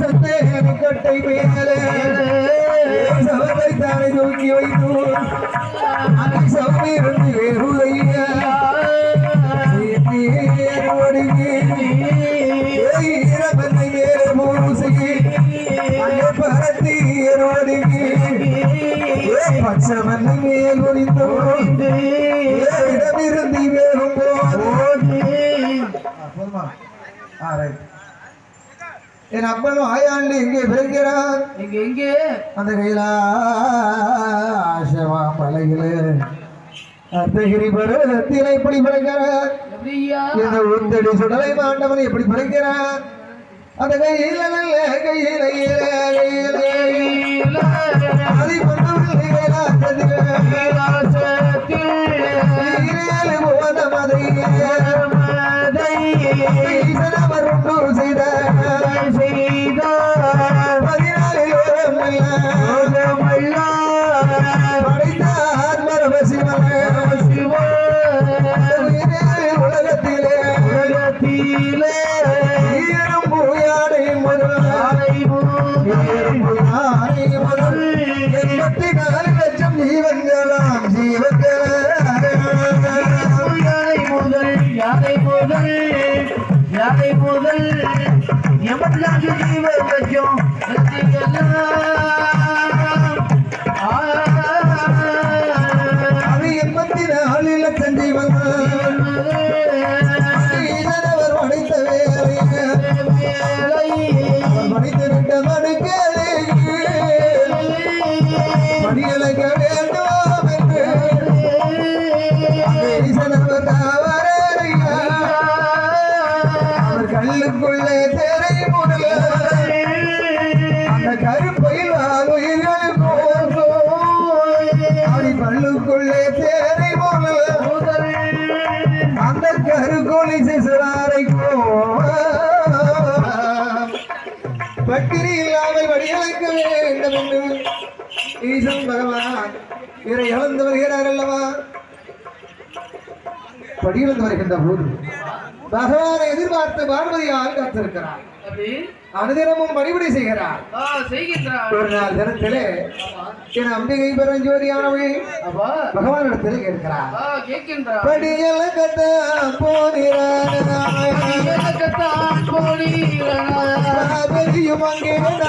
சந்தேக கட்டை மேலே சவத்தை தானே தூக்கி வைத்து அன்னை சவமிருந்து வேறுதையா ஏறுவடிக்கு ஈரமன்னை மேலே மூசிக்கு அங்கே பரத்தி ஏறுவடிக்கு பச்சமன்னை மேல் ஒளிந்து இடமிருந்து வேறும் போது போதுமா ஆ ரைட் என் அப்பனும் ஆயாண்டு எங்கே பிறக்கிறார். இங்க எங்கே அந்த கைலாசமா அத்தகிரி பருவத்தில் எப்படி பிறக்கிறார். இந்த உத்தடி சுடலை மாண்டவன் எப்படி பிறக்கிறார். அந்த கையில நல்ல கையில கையில. அதை கைலாசத்தில். நாளை முதல் எண்பத்தி நான்கு ஜீவ லட்சம் அவர் தேரை திரை முதல அந்த கருப்பையில் உயிர்களுக்கும் அப்படி பல்லுக்குள்ளே தேரை முதல அந்த கருக்கோழி சிசுராரைக்கும் பக்கிரி இல்லாமல் வடியழைக்க வேண்டும் என்று. ஈசன் பகவான் இவரை இழந்து வருகிறார் அல்லவா? படியிழந்து வருகின்ற போது பகவானை எதிர்பார்த்து பார்வதியால் காத்திருக்கிறார். அனுதினமும் பணிபடி செய்கிறார். ஒரு நாள் தினத்திலே என் அம்பிகை பெருஞ்சோதியானவள் அப்பா. பகவானிடத்தில் கேட்கிறார். படியல எனக்குத்தான் போனீர்களா? பெரியும் அங்கே நான்